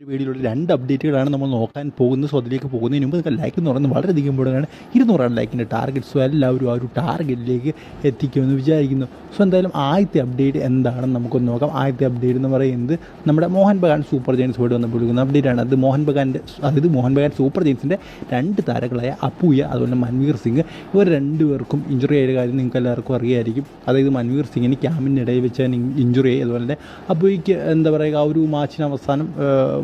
ഒരു വീഡിയോയിലൂടെ രണ്ട് അപ്ഡേറ്റുകളാണ് നമ്മൾ നോക്കാൻ പോകുന്നത് സോ അതിലേക്ക് പോകുന്നതിന് മുമ്പ് നിങ്ങൾക്ക് ലൈക്ക് എന്ന് പറയുന്നത് വളരെയധികം ഇമ്പോർട്ടന്റ് ആണ്. ഇരുന്നൂറാണ് ലൈക്കിന്റെ ടാർഗറ്റ് സോ എല്ലാവരും ആ ഒരു ടാർഗറ്റിലേക്ക് എത്തിക്കുമെന്ന് വിചാരിക്കുന്നു. സോ എന്തായാലും ആദ്യത്തെ അപ്ഡേറ്റ് എന്താണെന്ന് നമുക്കൊന്ന് നോക്കാം. ആദ്യത്തെ അപ്ഡേറ്റ് എന്ന് പറയുന്നത് നമ്മുടെ Mohan Bagan super giants word വന്ന് അപ്ഡേറ്റ് ആണ്. അത് മോഹൻ ബഗാന്റെ അതായത് മോഹൻ ബഗാൻ സൂപ്പർ ജെയിൻസിന്റെ രണ്ട് താരങ്ങളായ അപ്പൂയ അതുപോലെ മൻവീർ സിംഗ്. ഇവർ രണ്ടുപേർക്കും ഇഞ്ചുറി ആയ കാര്യം നിങ്ങൾക്ക് എല്ലാവർക്കും അറിയായിരിക്കും. അതായത് മൻവീർ സിംഗിന് ക്യാമ്പിനിടയിൽ വെച്ച് ഇഞ്ചുറി ആയി. അതുപോലെ തന്നെ അപ്പൂയ്ക്ക് എന്താ പറയുക ആ ഒരു മാച്ചിന് അവസാനം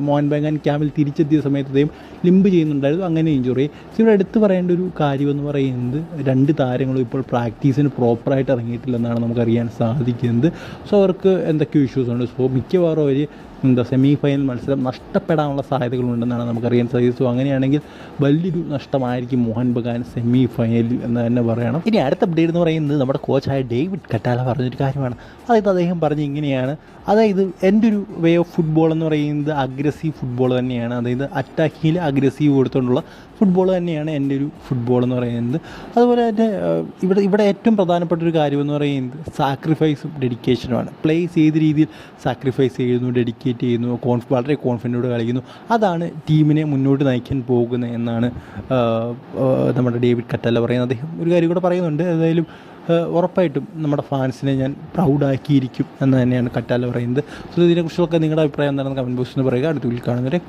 മോഹൻ ബഗാൻ ക്യാമ്പിൽ തിരിച്ചെത്തിയ സമയത്ത് അദ്ദേഹം ലിമ്പ് ചെയ്യുന്നുണ്ടായിരുന്നു അങ്ങനെ ഇഞ്ചുറി ഇവിടെ എടുത്തു പറയേണ്ട ഒരു കാര്യം എന്ന് പറയുന്നത് രണ്ട് താരങ്ങളും ഇപ്പോൾ പ്രാക്ടീസിന് പ്രോപ്പറായിട്ട് ഇറങ്ങിയിട്ടില്ലെന്നാണ് നമുക്കറിയാൻ സാധിക്കുന്നത്. സോ അവർക്ക് എന്തൊക്കെയോ ഇഷ്യൂസ് ഉണ്ട്. സോ മിക്കവാറും അവർ എന്താ സെമി ഫൈനൽ മത്സരം നഷ്ടപ്പെടാനുള്ള സാധ്യതകളുണ്ടെന്നാണ് നമുക്കറിയാൻ സാധിച്ചത്. സോ അങ്ങനെയാണെങ്കിൽ വലിയൊരു നഷ്ടമായിരിക്കും മോഹൻ ബഗാൻ സെമി ഫൈനലിൽ എന്ന് തന്നെ പറയണം. ഇനി അടുത്ത അപ്ഡേറ്റ് എന്ന് പറയുന്നത് നമ്മുടെ കോച്ചായ ഡേവിഡ് കട്ടാല പറഞ്ഞൊരു കാര്യമാണ്. അതായത് അദ്ദേഹം പറഞ്ഞ ഇങ്ങനെയാണ്. അതായത് എന്റെ ഒരു വേ ഓഫ് ഫുട്ബോൾ എന്ന് പറയുന്നത് അഗ്രസീവ് ഫുട്ബോൾ തന്നെയാണ്. അതായത് അറ്റാക്കിങ്ങിൽ അഗ്രസീവ് കൊടുത്തുകൊണ്ടുള്ള ഫുട്ബോൾ തന്നെയാണ് എന്റെ ഒരു ഫുട്ബോൾ എന്ന് പറയുന്നത്. അതുപോലെ തന്നെ ഇവിടെ ഇവിടെ ഏറ്റവും പ്രധാനപ്പെട്ട ഒരു കാര്യം എന്ന് പറയുന്നത് സാക്രിഫൈസും ഡെഡിക്കേഷനുമാണ് പ്ലേസ് ഏത് രീതിയിൽ സാക്രിഫൈസ് ചെയ്യുന്നു ഡെഡിക്കേറ്റ് ചെയ്യുന്നു കോൺഫ് വളരെ കോൺഫിഡന്റോട് കളിക്കുന്നു അതാണ് ടീമിനെ മുന്നോട്ട് നയിക്കാൻ പോകുന്നത് എന്നാണ് നമ്മുടെ ഡേവിഡ് കറ്റല്ല പറയുന്നത്. അദ്ദേഹം ഒരു കാര്യം കൂടെ പറയുന്നുണ്ട്. ഏതായാലും ഉറപ്പായിട്ടും നമ്മുടെ ഫാൻസിനെ ഞാൻ പ്രൗഡാക്കിയിരിക്കും എന്ന് തന്നെയാണ് കറ്റാല പറയുന്നത്. സോ ഇതിനെക്കുറിച്ചൊക്കെ നിങ്ങളുടെ അഭിപ്രായം എന്താണെന്ന് കമന്റ് ബോക്സിൽ പറയുക. അടുത്ത വീട്ടിൽ കാണുന്നവരെ